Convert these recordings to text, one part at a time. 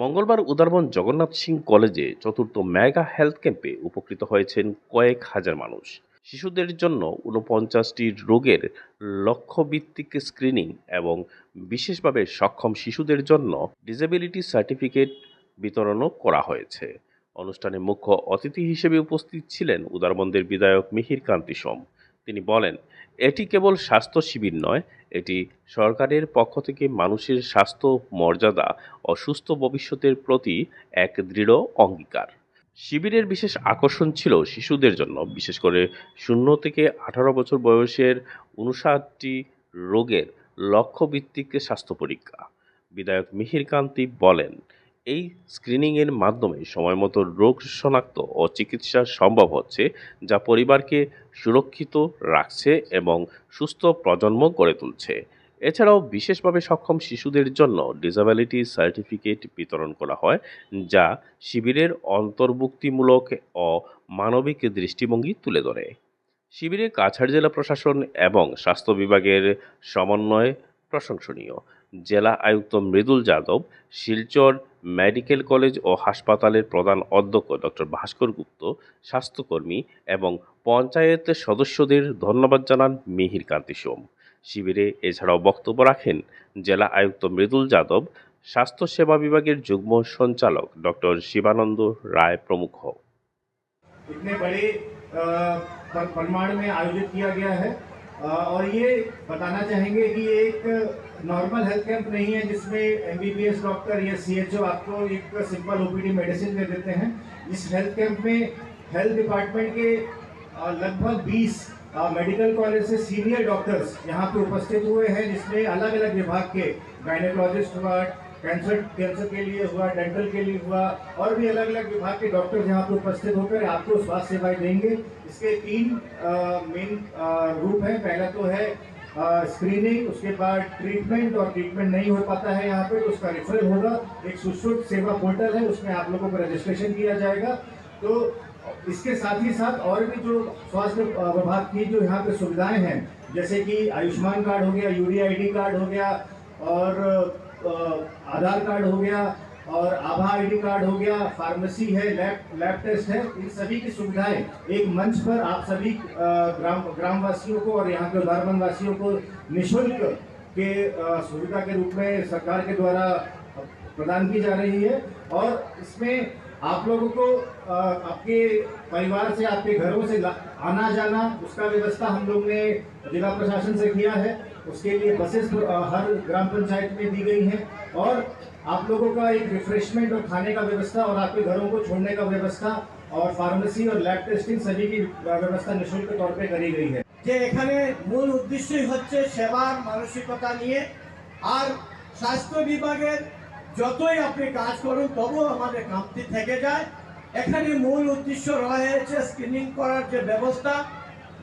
মঙ্গলবার উদারবন জগন্নাথ সিং কলেজে চতুর্থ মেগা হেলথ ক্যাম্পে উপকৃত হয়েছেন কয়েক হাজার মানুষ। শিশুদের জন্য ঊনপঞ্চাশটি রোগের লক্ষ্যভিত্তিক স্ক্রিনিং এবং বিশেষভাবে সক্ষম শিশুদের জন্য ডিসেবিলিটি সার্টিফিকেট বিতরণও করা হয়েছে। অনুষ্ঠানে মুখ্য অতিথি হিসেবে উপস্থিত ছিলেন উদারবন্দের বিধায়ক মিহির কান্তি সোম। তিনি বলেন, এটি কেবল স্বাস্থ্য শিবির নয় এটি সরকারের পক্ষ থেকে মানুষের স্বাস্থ্য মর্যাদা ও সুস্থ ভবিষ্যতের প্রতি এক দৃঢ় অঙ্গীকার। শিবিরের বিশেষ আকর্ষণ ছিল শিশুদের জন্য, বিশেষ করে শূন্য থেকে আঠারো বছর বয়সের উনষাটটি রোগের লক্ষ্যভিত্তিক স্বাস্থ্য পরীক্ষা। বিধায়ক মিহির কান্তি বলেন এই স্ক্রিনিংয়ের মাধ্যমে সময়মতো রোগ শনাক্ত ও চিকিৎসা সম্ভব হচ্ছে, যা পরিবারকে সুরক্ষিত রাখছে এবং সুস্থ প্রজন্ম গড়ে তুলছে। এছাড়াও বিশেষভাবে সক্ষম শিশুদের জন্য ডিসেবিলিটি সার্টিফিকেট বিতরণ করা হয়, যা শিবিরের অন্তর্ভুক্তিমূলক ও মানবিক দৃষ্টিভঙ্গি তুলে ধরে। শিবিরে কাছাড় জেলা প্রশাসন এবং স্বাস্থ্য বিভাগের সমন্বয় প্রশংসনীয়। জেলা আয়ুক্ত মৃদুল যাদব শিলচর মেডিকেল কলেজ ও হাসপাতালের প্রধান অধ্যক্ষ ডক্টর ভাস্কর গুপ্ত স্বাস্থ্যকর্মী এবং পঞ্চায়েত সদস্যদের ধন্যবাদ জানান মিহির কান্তি সোম শিবিরে এছাড়াও বক্তব্য রাখেন জেলা আয়ুক্ত মৃদুল যাদব স্বাস্থ্যসেবা বিভাগের যুগ্ম সঞ্চালক ডক্টর শিবানন্দ রায় প্রমুখ इतने बड़े अ, पर- परिमाण में आयोजित किया गया है अ, और ये बताना चाहेंगे कि ये एक नॉर्मल हेल्थ कैंप नहीं है जिसमें एमबीबीएस डॉक्टर या सीएचओ आपको एक सिंपल ओपीडी मेडिसिन दे देते हैं। इस हेल्थ कैंप में हेल्थ डिपार्टमेंट के लगभग 20 मेडिकल कॉलेज से सीनियर डॉक्टर्स यहाँ पे उपस्थित हुए हैं, जिसमें अलग अलग विभाग के गायनेकोलॉजिस्ट हुआ कैंसर कैंसर के लिए हुआ डेंटल के लिए हुआ, और भी अलग अलग विभाग के डॉक्टर यहाँ पर उपस्थित होकर आपको स्वास्थ्य सेवाएँ देंगे। इसके तीन मेन रूप हैं। पहला तो है स्क्रीनिंग उसके बाद ट्रीटमेंट और ट्रीटमेंट नहीं हो पाता है यहाँ पे तो उसका रेफरल होगा। एक सुश्रुत सेवा पोर्टल है, उसमें आप लोगों को रजिस्ट्रेशन किया जाएगा। तो इसके साथ ही साथ और भी जो स्वास्थ्य विभाग की जो यहाँ पे सुविधाएँ हैं, जैसे कि आयुष्मान कार्ड हो गया, यूरिया यूडीआईडी कार्ड हो गया, और आधार कार्ड हो गया और आभा आईडी कार्ड हो गया, फार्मेसी है, लैब लैब टेस्ट है, इन सभी की सुविधाएँ एक मंच पर आप सभी ग्राम, ग्रामवासियों को और यहाँ के उदारबंद वासियों को निःशुल्क के सुविधा के रूप में सरकार के द्वारा प्रदान की जा रही है। और इसमें आप लोगों को अ, आपके परिवार से आपके घरों से ला- आना जाना उसका व्यवस्था हम लोग ने जिला प्रशासन से किया है उसके लिए बसेस अ, हर ग्राम पंचायत में दी गई हैं और आप लोगों का एक रिफ्रेशमेंट और खाने का व्यवस्था और आपके घरों को छोड़ने का व्यवस्था और फार्मेसी और लैब टेस्टिंग सभी की व्यवस्था निःशुल्क तौर पे करी गई है যে এখানে মূল উদ্দেশ্যই হচ্ছে সেবার মানসিকতা নিয়ে আর স্বাস্থ্য বিভাগের যতই আপনি কাজ করুন, তবুও আমাদের কামতি থেকে যায়। এখানে মূল উদ্দেশ্য রয়েছে স্ক্রিনিং করার যে ব্যবস্থা।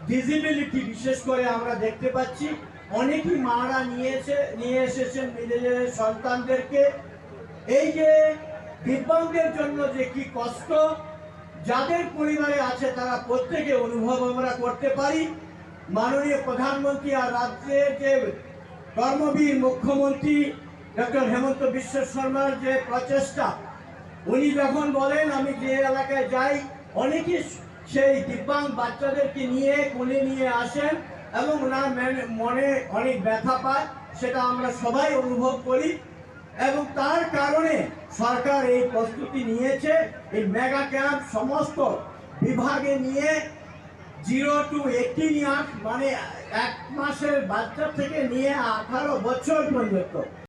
ভিজিবিলিটি বিশেষ করে আমরা দেখতে পাচ্ছি। অনেকই মারা নিয়েছে, নিয়ে এসেছেন নিজেদের সন্তানদেরকে। এই যে দিব্যাঙ্গের জন্য যে কি কষ্ট, যাদের পরিবারে আছে তারা প্রত্যেকে অনুভব আমরা করতে পারি। মাননীয় প্রধানমন্ত্রী আর রাজ্যের যে কর্মবীর মুখ্যমন্ত্রী ডক্টর হেমন্ত বিশ্ব শর্মার যে প্রচেষ্টা, উনি যখন বলেন, আমি যে এলাকায় যাই অনেকে সেই দিব্যাঙ্গ বাচ্চাদেরকে নিয়ে কোলে নিয়ে আসেন এবং ওনার মেনে- মনে অনেক ব্যথা পায়, সেটা আমরা সবাই অনুভব করি এবং তার কারণে সরকার এই প্রস্তুতি নিয়েছে। এই মেগা ক্যাম্প সমস্ত বিভাগে নিয়ে জিরো টু এইটিন ইয়ার্স মানে এক মাসের বাচ্চা থেকে নিয়ে আঠারো বছর পর্যন্ত।